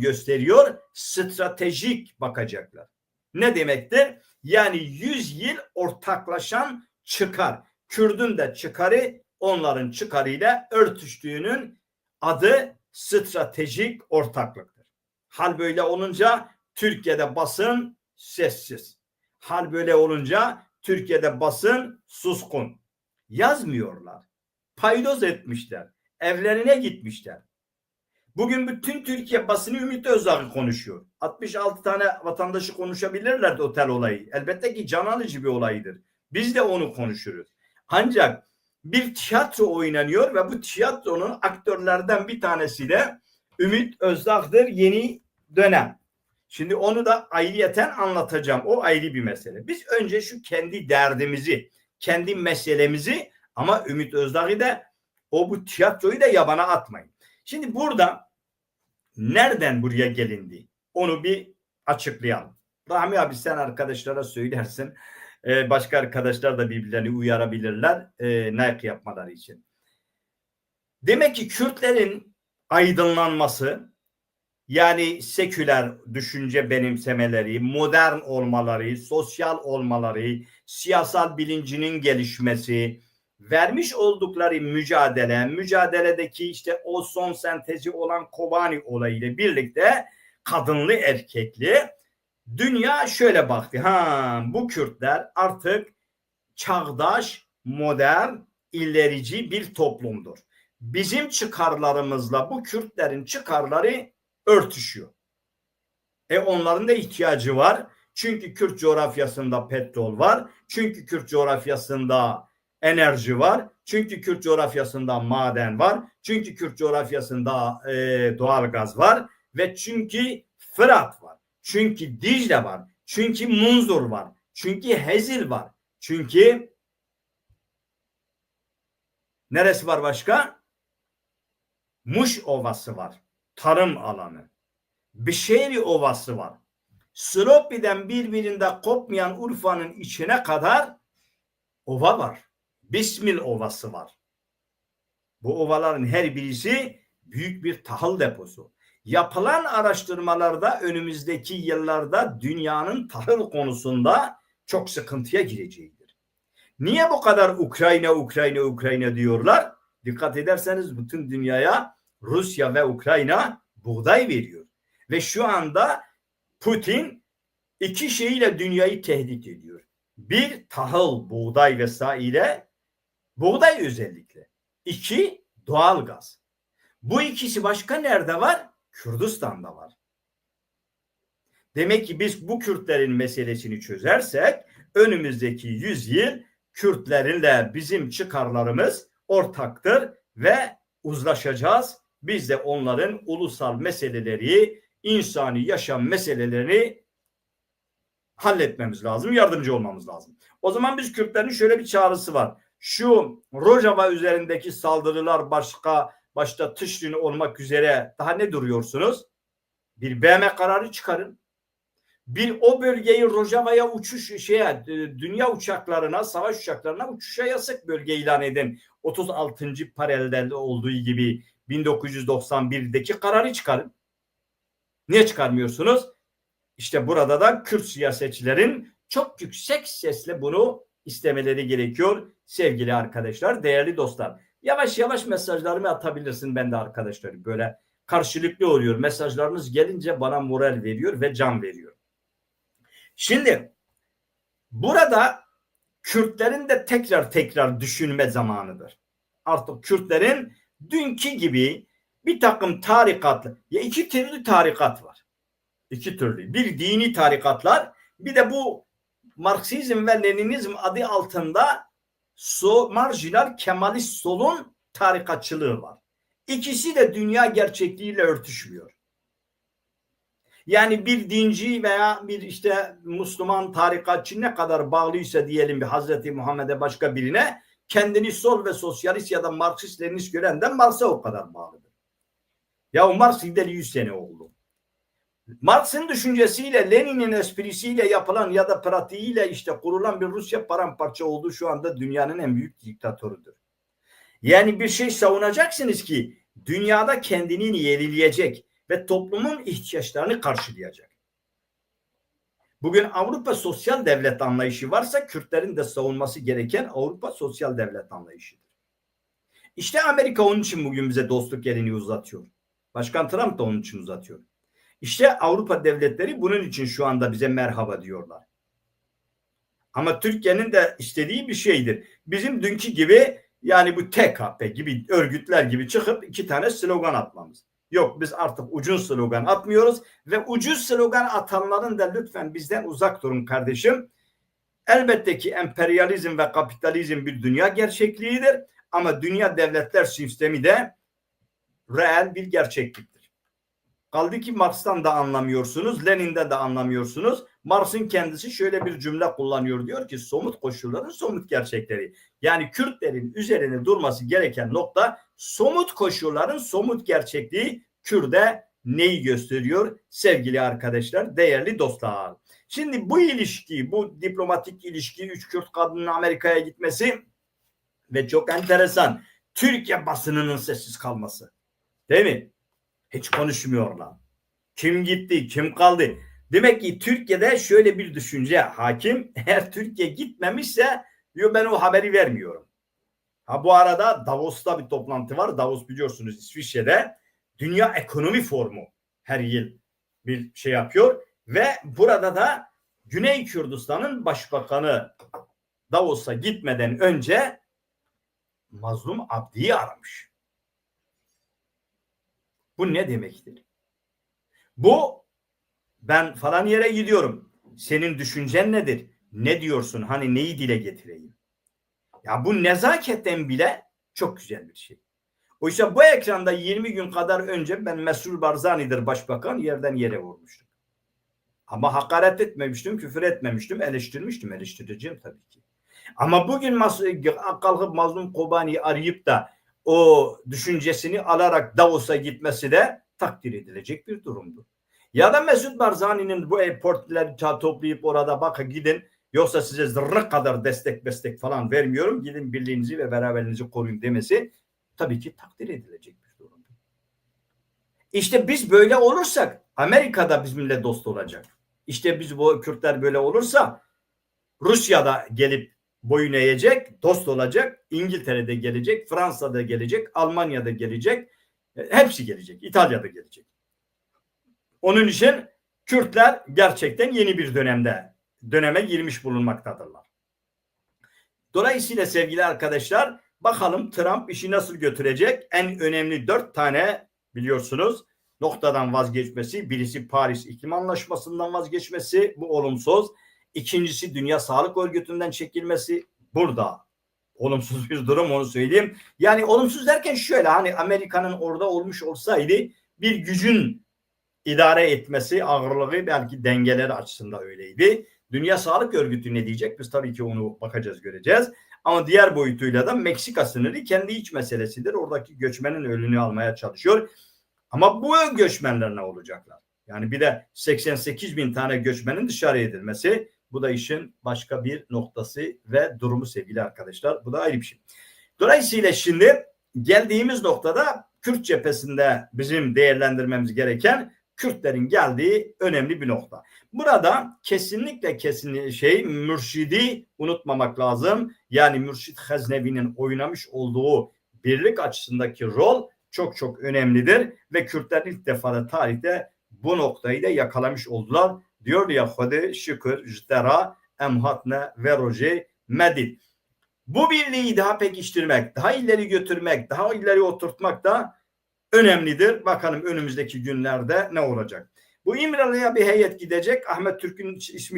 gösteriyor. Stratejik bakacaklar. Ne demektir? Yani 100 yıl ortaklaşan çıkar. Kürdün de çıkarı onların çıkarıyla örtüştüğünün adı stratejik ortaklıktır. Hal böyle olunca Türkiye'de basın sessiz. Hal böyle olunca Türkiye'de basın suskun. Yazmıyorlar. Paydoz etmişler. Evlerine gitmişler. Bugün bütün Türkiye basını Ümit Özdağ'ı konuşuyor. 66 tane vatandaşı konuşabilirlerdi otel olayı. Elbette ki can alıcı bir olaydır. Biz de onu konuşuruz. Ancak bir tiyatro oynanıyor ve bu tiyatronun aktörlerden bir tanesi de Ümit Özdağ'dır yeni dönem. Şimdi onu da ayrıyeten anlatacağım. O ayrı bir mesele. Biz önce şu kendi derdimizi, kendi meselemizi ama Ümit Özdağ'ı da o bu tiyatroyu da yabana atmayın. Şimdi burada nereden buraya gelindi? Onu bir açıklayalım. Rahmi abi sen arkadaşlara söylersin. Ee, başka arkadaşlar da birbirlerini uyarabilirler. E, Nike yapmaları için. Demek ki Kürtlerin aydınlanması yani seküler düşünce benimsemeleri, modern olmaları, sosyal olmaları, siyasal bilincinin gelişmesi, vermiş oldukları mücadele, mücadeledeki işte o son sentezi olan Kobani olayıyla birlikte kadınlı erkekli dünya şöyle baktı. Ha bu Kürtler artık çağdaş, modern, ilerici bir toplumdur. Bizim çıkarlarımızla bu Kürtlerin çıkarları örtüşüyor. E onların da ihtiyacı var. Çünkü Kürt coğrafyasında petrol var. Çünkü Kürt coğrafyasında enerji var. Çünkü Kürt coğrafyasında maden var. Çünkü Kürt coğrafyasında e, doğal gaz var. Ve çünkü Fırat var. Çünkü Dicle var. Çünkü Munzur var. Çünkü Hezil var. Çünkü neresi var başka? Muş Ovası var. Tarım alanı. Bişehri Ovası var. Silopi'den birbirinde kopmayan Urfa'nın içine kadar ova var. Bismil Ovası var. Bu ovaların her birisi büyük bir tahıl deposu. Yapılan araştırmalarda önümüzdeki yıllarda dünyanın tahıl konusunda çok sıkıntıya gireceğidir. Niye bu kadar Ukrayna, Ukrayna, Ukrayna diyorlar? Dikkat ederseniz bütün dünyaya Rusya ve Ukrayna buğday veriyor. Ve şu anda Putin iki şeyle dünyayı tehdit ediyor. Bir tahıl, buğday vesaire, buğday özellikle. İki doğal gaz. Bu ikisi başka nerede var? Kürdistan'da var. Demek ki biz bu Kürtlerin meselesini çözersek önümüzdeki 100 yıl Kürtlerinle bizim çıkarlarımız ortaktır ve uzlaşacağız. Biz de onların ulusal meseleleri, insani yaşam meselelerini halletmemiz lazım, yardımcı olmamız lazım. O zaman biz Kürtlerin şöyle bir çağrısı var. Şu Rojava üzerindeki saldırılar başka başta Tışrin olmak üzere daha ne duruyorsunuz? Bir BM kararı çıkarın. Bir o bölgeyi Rojava'ya uçuş şeye dünya uçaklarına, savaş uçaklarına uçuşa yasak bölge ilan edin. 36. paralelde olduğu gibi 1991'deki kararı çıkarın. Niye çıkarmıyorsunuz? İşte burada da Kürt siyasetçilerin çok yüksek sesle bunu istemeleri gerekiyor sevgili arkadaşlar, değerli dostlar. Yavaş yavaş mesajlarımı atabilirsin ben de arkadaşlarım. Böyle karşılıklı oluyor. Mesajlarınız gelince bana moral veriyor ve can veriyor. Şimdi burada Kürtlerin de tekrar tekrar düşünme zamanıdır. Artık Kürtlerin dünkü gibi bir takım tarikatlı, ya iki türlü tarikat var. İki türlü. Bir dini tarikatlar, bir de bu Marksizm ve Leninizm adı altında so, marjinal Kemalist solun tarikatçılığı var. İkisi de dünya gerçekliğiyle örtüşmüyor. Yani bir dinci veya bir işte Müslüman tarikatçı ne kadar bağlıysa diyelim bir Hazreti Muhammed'e başka birine kendini sol ve sosyalist ya da Marksist Leninist görenden Marx'a o kadar bağlıdır. Ya o Marx gideli 100 sene oldu. Marx'ın düşüncesiyle, Lenin'in esprisiyle yapılan ya da pratiğiyle işte kurulan bir Rusya paramparça olduğu şu anda dünyanın en büyük diktatörüdür. Yani bir şey savunacaksınız ki dünyada kendini yenileyecek, ve toplumun ihtiyaçlarını karşılayacak. Bugün Avrupa sosyal devlet anlayışı varsa Kürtlerin de savunması gereken Avrupa sosyal devlet anlayışıdır. İşte Amerika onun için bugün bize dostluk elini uzatıyor. Başkan Trump da onun için uzatıyor. İşte Avrupa devletleri bunun için şu anda bize merhaba diyorlar. Ama Türkiye'nin de istediği bir şeydir. Bizim dünkü gibi yani bu TKP gibi örgütler gibi çıkıp iki tane slogan atmamız. Yok biz artık ucuz slogan atmıyoruz ve ucuz slogan atanların da lütfen bizden uzak durun kardeşim. Elbette ki emperyalizm ve kapitalizm bir dünya gerçekliğidir ama dünya devletler sistemi de reel bir gerçekliktir. Kaldı ki Marx'tan da anlamıyorsunuz, Lenin'den de anlamıyorsunuz. Marx'ın kendisi şöyle bir cümle kullanıyor diyor ki somut koşulların somut gerçekleri. Yani Kürtlerin üzerine durması gereken nokta somut koşulların somut gerçekliği Kürt'e neyi gösteriyor sevgili arkadaşlar, değerli dostlar. Şimdi bu ilişki, bu diplomatik ilişki, üç Kürt kadının Amerika'ya gitmesi ve çok enteresan Türkiye basınının sessiz kalması. Değil mi? Hiç konuşmuyorlar. Kim gitti, kim kaldı? Demek ki Türkiye'de şöyle bir düşünce hakim. Eğer Türkiye gitmemişse diyor ben o haberi vermiyorum. Ha bu arada Davos'ta bir toplantı var. Davos biliyorsunuz İsviçre'de Dünya Ekonomi Forumu her yıl bir şey yapıyor ve burada da Güney Kürdistan'ın başbakanı Davos'a gitmeden önce Mazlum Abdi'yi aramış. Bu ne demektir? Bu ben falan yere gidiyorum. Senin düşüncen nedir? Ne diyorsun? Hani neyi dile getireyim? Ya bu nezaketten bile çok güzel bir şey. Oysa bu ekranda 20 gün kadar önce ben Mesrur Barzani'dir başbakan yerden yere vurmuştum. Ama hakaret etmemiştim, küfür etmemiştim, eleştirmiştim, eleştireceğim tabii ki. Ama bugün kalkıp Mazlum Kobani'yi arayıp da o düşüncesini alarak Davos'a gitmesi de takdir edilecek bir durumdu. Ya da Mesut Barzani'nin bu airportları toplayıp orada bakın gidin yoksa size zırhlı kadar destek destek falan vermiyorum gidin birliğinizi ve beraberliğinizi koruyun demesi tabii ki takdir edilecek bir durumdu. İşte biz böyle olursak Amerika'da bizimle dost olacak. İşte biz bu Kürtler böyle olursa Rusya'da gelip boyun eğecek, dost olacak. İngiltere'de gelecek, Fransa'da gelecek, Almanya'da gelecek. Hepsi gelecek. İtalya'da gelecek. Onun için Kürtler gerçekten yeni bir dönemde döneme girmiş bulunmaktadırlar. Dolayısıyla sevgili arkadaşlar bakalım Trump işi nasıl götürecek? En önemli dört tane biliyorsunuz noktadan vazgeçmesi. Birisi Paris İklim Anlaşması'ndan vazgeçmesi. Bu olumsuz. İkincisi Dünya Sağlık Örgütü'nden çekilmesi. Burada olumsuz bir durum onu söyleyeyim. Yani olumsuz derken şöyle hani Amerika'nın orada olmuş olsaydı bir gücün idare etmesi ağırlığı belki dengeleri açısından öyleydi. Dünya Sağlık Örgütü ne diyecek? Biz tabii ki onu bakacağız, göreceğiz. Ama diğer boyutuyla da Meksika sınırı kendi iç meselesidir. Oradaki göçmenin ölünü almaya çalışıyor. Ama bu göçmenler ne olacaklar? Yani bir de 88 bin tane göçmenin dışarı edilmesi bu da işin başka bir noktası ve durumu sevgili arkadaşlar. Bu da ayrı bir şey. Dolayısıyla şimdi geldiğimiz noktada Kürt cephesinde bizim değerlendirmemiz gereken Kürtlerin geldiği önemli bir nokta. Burada kesinlikle kesin şey mürşidi unutmamak lazım. Yani Mürşit Haznevi'nin oynamış olduğu birlik açısındaki rol çok çok önemlidir ve Kürtler ilk defa da tarihte bu noktayı da yakalamış oldular. Diyor ya Hadi şükür jtera emhatne ve roje medid. Bu birliği daha pekiştirmek, daha ileri götürmek, daha ileri oturtmak da önemlidir. Bakalım önümüzdeki günlerde ne olacak. Bu İmralı'ya bir heyet gidecek. Ahmet Türk'ün ismi